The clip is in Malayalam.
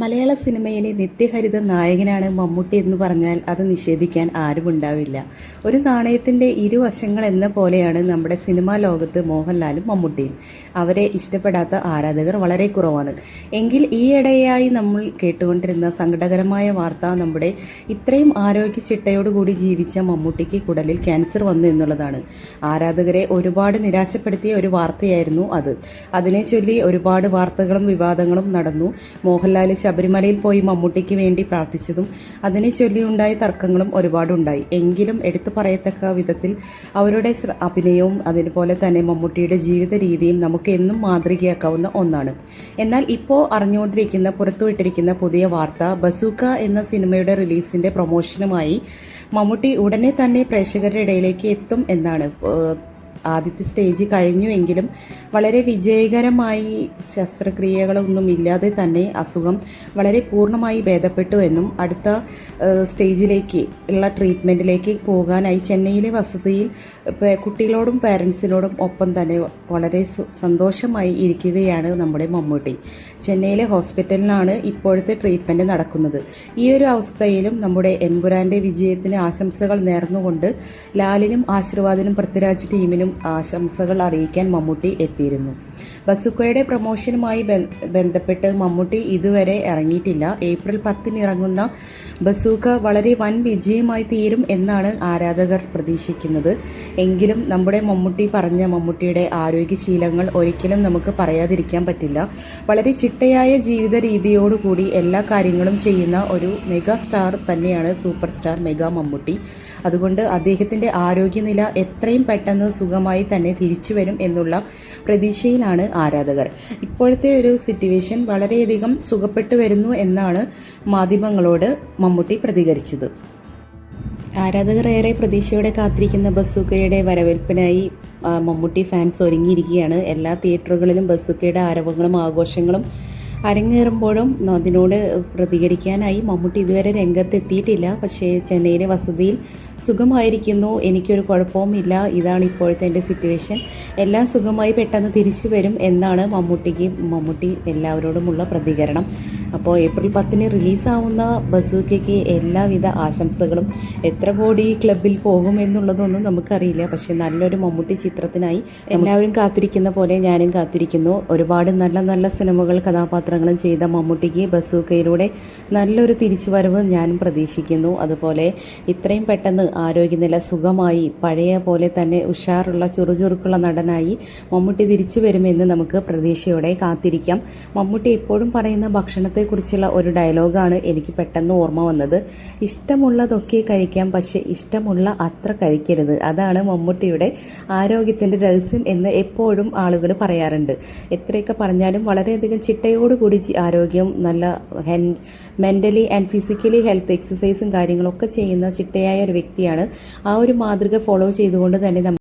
മലയാള സിനിമയിലെ നിത്യഹരിത നായകനാണ് മമ്മൂട്ടി എന്ന് പറഞ്ഞാൽ അത് നിഷേധിക്കാൻ ആരുമുണ്ടാവില്ല ഒരു നാണയത്തിന്റെ ഇരുവശങ്ങൾ എന്ന പോലെയാണ് നമ്മുടെ സിനിമാ ലോകത്ത് മോഹൻലാലും മമ്മൂട്ടിയും. അവരെ ഇഷ്ടപ്പെടാത്ത ആരാധകർ വളരെ കുറവാണ്. എങ്കിൽ ഈയിടെയായി നമ്മൾ കേട്ടുകൊണ്ടിരുന്ന സങ്കടകരമായ വാർത്ത നമ്മുടെ ഇത്രയും ആരോഗ്യ ചിട്ടയോടുകൂടി ജീവിച്ച മമ്മൂട്ടിക്ക് കുടലിൽ ക്യാൻസർ വന്നു എന്നുള്ളതാണ്. ആരാധകരെ ഒരുപാട് നിരാശപ്പെടുത്തിയ ഒരു വാർത്തയായിരുന്നു അത്. അതിനെ ചൊല്ലി ഒരുപാട് വാർത്തകളും വിവാദങ്ങളും നടന്നു. മോഹൻലാൽ ശബരിമലയിൽ പോയി മമ്മൂട്ടിക്ക് വേണ്ടി പ്രാർത്ഥിച്ചതും അതിനെ ചൊല്ലിയുണ്ടായ തർക്കങ്ങളും ഒരുപാടുണ്ടായി. എങ്കിലും എടുത്തു പറയത്തക്ക വിധത്തിൽ അവരുടെ അഭിനയവും അതുപോലെ തന്നെ മമ്മൂട്ടിയുടെ ജീവിത രീതിയും നമുക്ക് എന്നും മാതൃകയാക്കാവുന്ന ഒന്നാണ്. എന്നാൽ ഇപ്പോൾ അറിഞ്ഞുകൊണ്ടിരിക്കുന്ന പുറത്തുവിട്ടിരിക്കുന്ന പുതിയ വാർത്ത ബസൂക്ക എന്ന സിനിമയുടെ റിലീസിന്റെ പ്രൊമോഷനുമായി മമ്മൂട്ടി ഉടനെ തന്നെ പ്രേക്ഷകരുടെ ഇടയിലേക്ക് എത്തും എന്നാണ് ആദ്യത്തെ സ്റ്റേജ് കഴിഞ്ഞുവെങ്കിലും വളരെ വിജയകരമായി ശസ്ത്രക്രിയകളൊന്നും ഇല്ലാതെ തന്നെ അസുഖം വളരെ പൂർണമായി ഭേദപ്പെട്ടു എന്നും അടുത്ത സ്റ്റേജിലേക്ക് ഉള്ള ട്രീറ്റ്മെന്റിലേക്ക് പോകാനായി ചെന്നൈയിലെ വസതിയിൽ കുട്ടികളോടും പാരൻസിനോടും ഒപ്പം തന്നെ വളരെ സന്തോഷമായി ഇരിക്കുകയാണ് നമ്മുടെ മമ്മൂട്ടി. ചെന്നൈയിലെ ഹോസ്പിറ്റലിലാണ് ഇപ്പോഴത്തെ ട്രീറ്റ്മെന്റ് നടക്കുന്നത്. ഈ ഒരു അവസ്ഥയിലും നമ്മുടെ എമ്പുരാന്റെ വിജയത്തിന് ആശംസകൾ നേർന്നുകൊണ്ട് ലാലിനും ആശീർവാദിനും പൃഥ്വിരാജ് ടീമിനും ആശംസകൾ അറിയിക്കാൻ മമ്മൂട്ടി എത്തിയിരുന്നു. ബസുക്കയുടെ പ്രൊമോഷനുമായി ബന്ധപ്പെട്ട് മമ്മൂട്ടി ഇതുവരെ ഇറങ്ങിയിട്ടില്ല. ഏപ്രിൽ പത്തിന് ഇറങ്ങുന്ന ബസൂക്ക വളരെ വൻ വിജയമായി തീരും എന്നാണ് ആരാധകർ പ്രതീക്ഷിക്കുന്നത്. എങ്കിലും നമ്മുടെ മമ്മൂട്ടി പറഞ്ഞ മമ്മൂട്ടിയുടെ ആരോഗ്യശീലങ്ങൾ ഒരിക്കലും നമുക്ക് പറയാതിരിക്കാൻ പറ്റില്ല. വളരെ ചിട്ടയായ ജീവിത രീതിയോടുകൂടി എല്ലാ കാര്യങ്ങളും ചെയ്യുന്ന ഒരു മെഗാ സ്റ്റാർ തന്നെയാണ് സൂപ്പർ സ്റ്റാർ മെഗാ മമ്മൂട്ടി. അതുകൊണ്ട് അദ്ദേഹത്തിന്റെ ആരോഗ്യനില എത്രയും പെട്ടെന്ന് സുഖമായി തന്നെ തിരിച്ചു വരും എന്നുള്ള പ്രതീക്ഷയിലാണ് ആരാധകർ. ഇപ്പോഴത്തെ ഒരു സിറ്റുവേഷൻ വളരെയധികം സുഖപ്പെട്ടു വരുന്നു എന്നാണ് മാധ്യമങ്ങളോട് മമ്മൂട്ടി പ്രതികരിച്ചത്. ആരാധകർ ഏറെ പ്രതീക്ഷയോടെ കാത്തിരിക്കുന്ന ബസുക്കയുടെ വരവേൽപ്പിനായി മമ്മൂട്ടി ഫാൻസ് ഒരുങ്ങിയിരിക്കുകയാണ്. എല്ലാ തിയേറ്ററുകളിലും ബസുക്കയുടെ ആരവങ്ങളും ആഘോഷങ്ങളും അരങ്ങേറുമ്പോഴും അതിനോട് പ്രതികരിക്കാനായി മമ്മൂട്ടി ഇതുവരെ രംഗത്തെത്തിയിട്ടില്ല. പക്ഷേ ചെന്നൈയിലെ വസതിയിൽ സുഖമായിരിക്കുന്നു. എനിക്കൊരു കുഴപ്പവുമില്ല. ഇതാണ് ഇപ്പോഴത്തെ എന്റെ സിറ്റുവേഷൻ എല്ലാം സുഖമായി പെട്ടെന്ന് തിരിച്ചു വരും എന്നാണ് മമ്മൂട്ടിക്ക് മമ്മൂട്ടി എല്ലാവരോടുമുള്ള പ്രതികരണം. അപ്പോൾ ഏപ്രിൽ പത്തിന് റിലീസാവുന്ന ബസൂക്കയ്ക്ക് എല്ലാവിധ ആശംസകളും എത്ര കോടി ക്ലബിൽ പോകുമെന്നുള്ളതൊന്നും നമുക്കറിയില്ല. പക്ഷേ നല്ലൊരു മമ്മൂട്ടി ചിത്രത്തിനായി എല്ലാവരും കാത്തിരിക്കുന്ന പോലെ ഞാനും കാത്തിരിക്കുന്നു. ഒരുപാട് നല്ല നല്ല സിനിമകൾ കഥാപാത്രങ്ങളും ചെയ്ത മമ്മൂട്ടിക്ക് ബസൂക്കയിലൂടെ നല്ലൊരു തിരിച്ചുവരവ് ഞാൻ പ്രതീക്ഷിക്കുന്നു. അതുപോലെ ഇത്രയും പെട്ടെന്ന് ആരോഗ്യനില സുഖമായി പഴയ പോലെ തന്നെ ഉഷാറുള്ള ചുറുചുറുക്കുള്ള നടനായി മമ്മൂട്ടി തിരിച്ചു വരുമെന്ന് നമുക്ക് പ്രതീക്ഷയോടെ കാത്തിരിക്കാം. മമ്മൂട്ടി എപ്പോഴും പറയുന്ന ഭക്ഷണത്തെക്കുറിച്ചുള്ള ഒരു ഡയലോഗാണ് എനിക്ക് പെട്ടെന്ന് ഓർമ്മ വന്നത്. ഇഷ്ടമുള്ളതൊക്കെ കഴിക്കാം പക്ഷേ ഇഷ്ടമുള്ള അത്ര കഴിക്കരുത്. അതാണ് മമ്മൂട്ടിയുടെ ആരോഗ്യത്തിന്റെ രഹസ്യം എന്ന് എപ്പോഴും ആളുകൾ പറയാറുണ്ട്. എത്രയൊക്കെ പറഞ്ഞാലും വളരെയധികം ചിട്ടയോടുകൂടി ജി- ആരോഗ്യം നല്ല ഹെൻ മെന്റലി ആൻഡ് ഫിസിക്കലി ഹെൽത്ത് എക്സസൈസും കാര്യങ്ങളൊക്കെ ചെയ്യുന്ന ചിട്ടയായ ഒരു വ്യക്തിയാണ്. ആ ഒരു മാതൃക ഫോളോ ചെയ്തുകൊണ്ട് തന്നെ